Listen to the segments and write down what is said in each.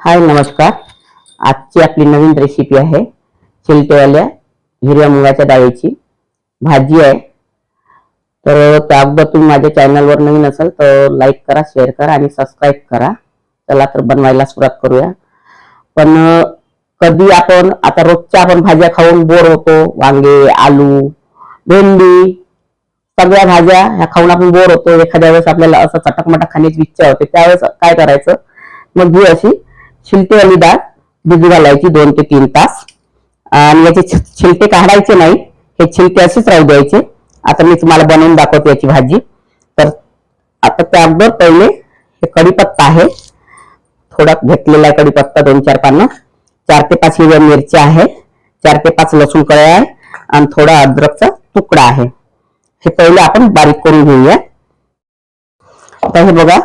हाय नमस्कार. आजची आपली नवीन रेसिपी आहे चिलटेवाल्या हिरव्या मुगाच्या डाळीची. भाजी आहे. तर त्या अगोदर तुम्ही माझ्या चॅनलवर नवीन असाल तर लाईक करा शेअर करा आणि सबस्क्राईब करा. चला तर बनवायला सुरुवात करूया. पण कधी आपण आता रोजच्या आपण भाज्या खाऊन बोर होतो. वांगे आलू भेंडी सगळ्या भाज्या ह्या खाऊन आपण बोर होतो. एखाद्या वेळेस आपल्याला असं चटकमटक खाण्याची इच्छा होते. त्यावेळेस काय करायचं? मग ही अशी शिलटेवाली डाळ भिजू घालायची दोन ते तीन तास. आणि याचे छ- छिलटे काढायचे नाही हे छिलटे असेच राहू द्यायचे. आता मी तुम्हाला बनवून दाखवते याची भाजी. तर आता त्या अगोदर पहिले हे कढीपत्ता आहे. थोडा घेतलेला आहे कढीपत्ता दोन चार पानं. चार ते पाच हिरव्या मिरच्या आहे. चार ते पाच लसूण कळ्या आहे. आणि थोडा अद्रकचा तुकडा आहे. हे पहिले आपण बारीक करून घेऊया. आता हे बघा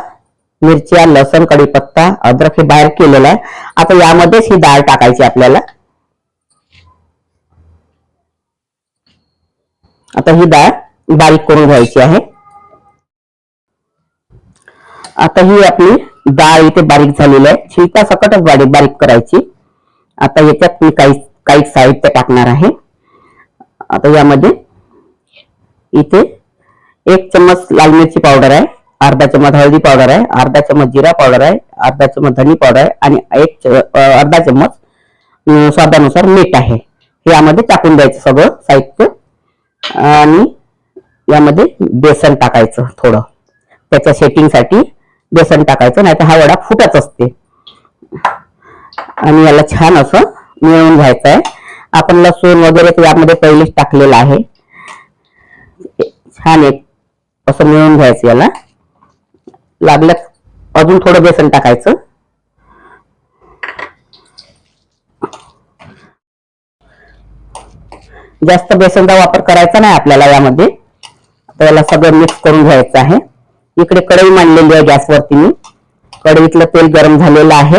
मिरच्या लसण कढीपत्ता अद्रक हे बाहेर केलेलं आहे. आता यामध्येच ही डाळ टाकायची आपल्याला. आता ही डाळ बारीक करून घ्यायची आहे. आता ही आपली डाळ इथे बारीक झालेली आहे. छिलका सकटच बारीक बारीक करायची. आता याच्यात मी काही काही साहित्य टाकणार आहे. आता यामध्ये इथे एक चम्मच लाल मिरची पावडर आहे. अर्धा चम्मच हळदी पावडर आहे अर्धा चम्मच जिरा पावडर आहे अर्धा चम्मच धनी पावडर आहे आणि एक अर्धा चम्मच स्वादानुसार मीठ आहे. हे यामध्ये टाकून द्यायचं सगळं साहित्य आणि यामध्ये बेसन टाकायचं थोडं. त्याच्या सेटिंगसाठी बेसन टाकायचं नाही तर हा वडा फुटत असते. आणि याला छान असं मिळवून घ्यायचं आहे. आपण लसूण वगैरे यामध्ये पहिलेच टाकलेलं आहे. छान एक असं मिळून घ्यायचं याला. लागल्यास अजून थोडं बेसन टाकायचं. जास्त बेसनचा वापर करायचा नाही आपल्याला यामध्ये. आता याला सगळं मिक्स करून घ्यायचं आहे. इकडे कढई मांडलेली आहे गॅसवरती मी. कढईतलं तेल गरम झालेलं आहे.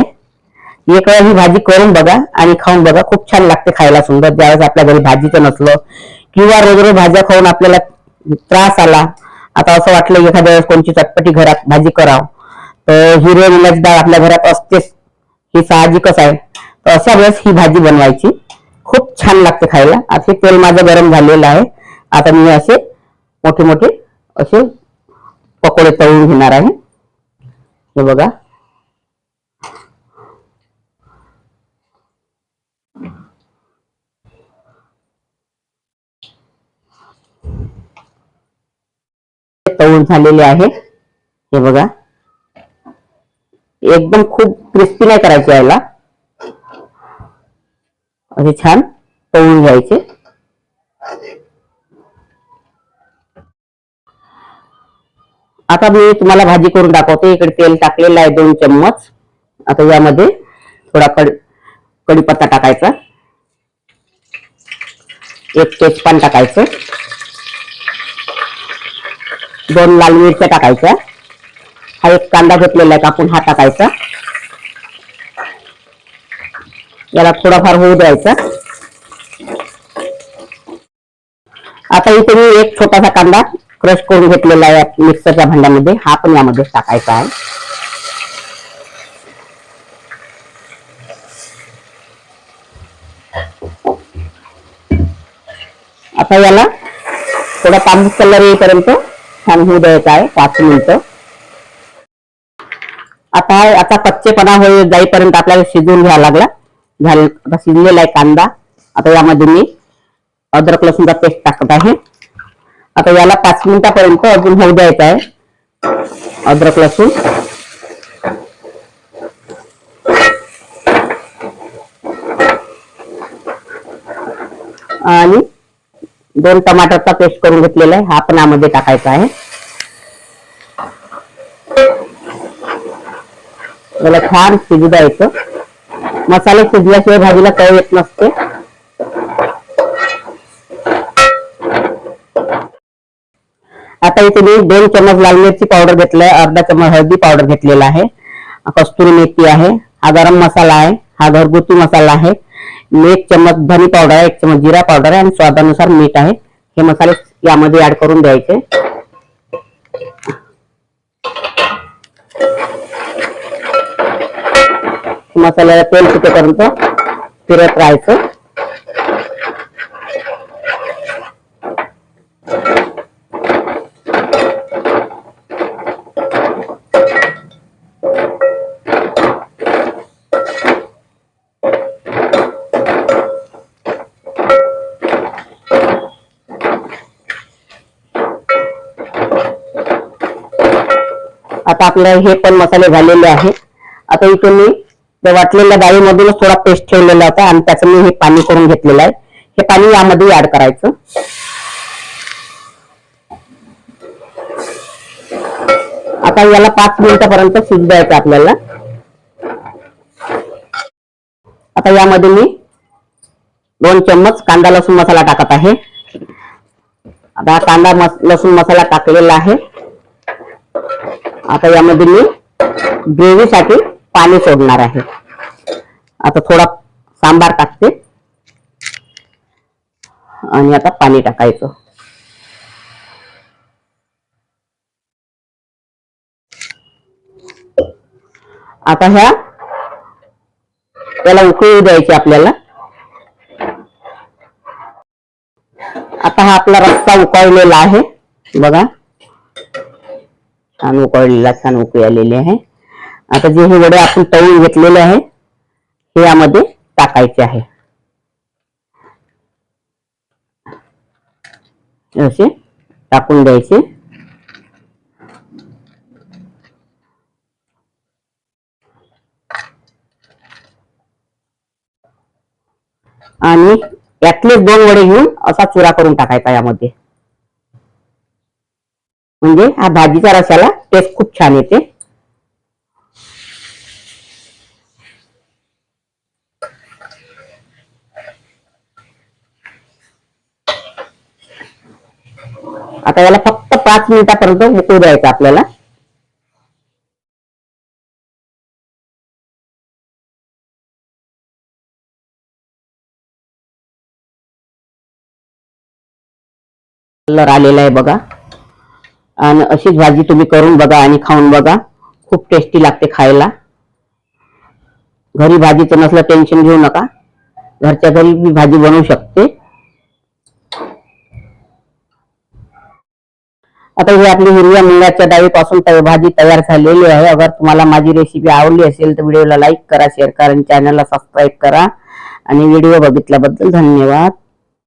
एक वेळा ही भाजी करून बघा आणि खाऊन बघा. खूप छान लागते खायला सुंदर. ज्यावेळेस आपल्या घरी भाजीचं नसलं किंवा रोज रोज भाज्या खाऊन आपल्याला त्रास आला आता असं वाटलं एखाद्या वेळेस कोणची चटपटी घरात भाजी करावं. तर हिरव्या मुलाची डाळ आपल्या घरात असतेच. ही साहजिकच आहे. तर अशा वेळेस ही भाजी बनवायची. खूप छान लागते खायला. आता हे तेल माझं गरम झालेलं आहे. आता मी असे मोठे मोठे असे पकोडे तळून घेणार आहे. हे बघा. तळून झालेले आहे हे बघा. एकदम खूप क्रिस्पी नाही करायचे याला. असे छान. तळून घ्यायचे. आता मी तुम्हाला भाजी करून दाखवते. इकडे तेल टाकलेलं आहे दोन चम्मच. आता यामध्ये थोडा कड कढीपत्ता टाकायचा. एक तेजपान टाकायचं. दोन लाल मिरच्या टाकायच्या. हा एक कांदा घेतलेला आहे कापून हा टाकायचा. याला थोडाफार होऊ द्यायचा. आता इथे मी एक छोटासा कांदा क्रश करून घेतलेला आहे मिक्सरच्या भांड्यामध्ये. हा पण यामध्ये टाकायचा आहे. आता याला थोडा तांबूस कलर येईपर्यंत छान होऊ द्यायचा आहे पाच मिनिटं. आता आता कच्चेपणा होईल जाईपर्यंत आपल्याला शिजवून घ्यावा लागला. झालं आता शिजलेला आहे कांदा. आता यामध्ये मी अद्रक लसूणचा पेस्ट टाकत आहे. आता याला पाच मिनिटापर्यंत अजून होऊ द्यायचं आहे. अद्रक लसूण. आणि दोन टमाटरचा पेस्ट करून घेतलेला आहे. हा पण यामध्ये टाकायचा आहे. याला छान शिजू द्यायचं. मसाले शिजल्याशिवाय भाजीला चव येत नसते. आता इथे मी दोन चम्मच लाल मिरची पावडर घेतलाय अर्धा चम्मच हळदी पावडर घेतलेला आहे. कस्तुरी मेथी आहे हा गरम मसाला आहे हा घरगुती मसाला आहे. एक चम्मच धनी पावडर आहे एक चम्मच जिरा पावडर आहे आणि स्वादानुसार मीठ आहे. हे मसाले यामध्ये ऍड करून द्यायचे. मसाल्याला तेल सुटेपर्यंत फिरत राहायचं. आता आपलं हे पण मसाले झालेले आहेत. आता इथे मी त्या वाटलेल्या डाळीमधूनच थोडा पेस्ट ठेवलेला होता आणि त्याचं मी हे पाणी करून घेतलेलं आहे. हे पाणी यामध्ये ऍड करायचं. आता याला पाच मिनिटापर्यंत शिजवायचं आपल्याला. आता यामध्ये मी दोन चम्मच कांदा लसूण मसाला टाकत आहे. आता हा कांदा लसूण मसाला टाकलेला आहे. आता यामध्ये मी ग्रेव्हीसाठी पाणी सोडणार आहे. आता थोडा सांबार टाकते. आणि आता पाणी टाकायचं. आता ह्या त्याला उकळू द्यायची आपल्याला. आता हा आपला रस्सा उकळलेला आहे. बघा. छान उकळलेला छान उकळी आलेली आहे. आता जे हे वडे आपण तळून घेतलेले आहे हे यामध्ये टाकायचे आहे. असे टाकून द्यायचे. आणि यातले दोन वडे घेऊन असा चुरा करून टाकायचा यामध्ये. म्हणजे हा भाजीच्या रसाला टेस्ट खूप छान येते. आता याला फक्त पाच मिनिटापर्यंत उकळू द्यायचं आपल्याला. कलर आलेला आहे बघा. आणि अशीच भाजी तुम्ही करून बघा आणि खाऊन बघा. खूप टेस्टी लागते खायला. घरी भाजीचं नसलं टेन्शन घेऊ नका. घरच्या घरी मी भाजी बनवू शकते. आता ही आपली हिरव्या मुंगाच्या डाळीपासून भाजी तयार झालेली आहे. अगर तुम्हाला माझी रेसिपी आवडली असेल तर व्हिडिओला लाईक करा शेअर करा आणि चॅनलला सबस्क्राईब करा. आणि व्हिडिओ बघितल्याबद्दल धन्यवाद.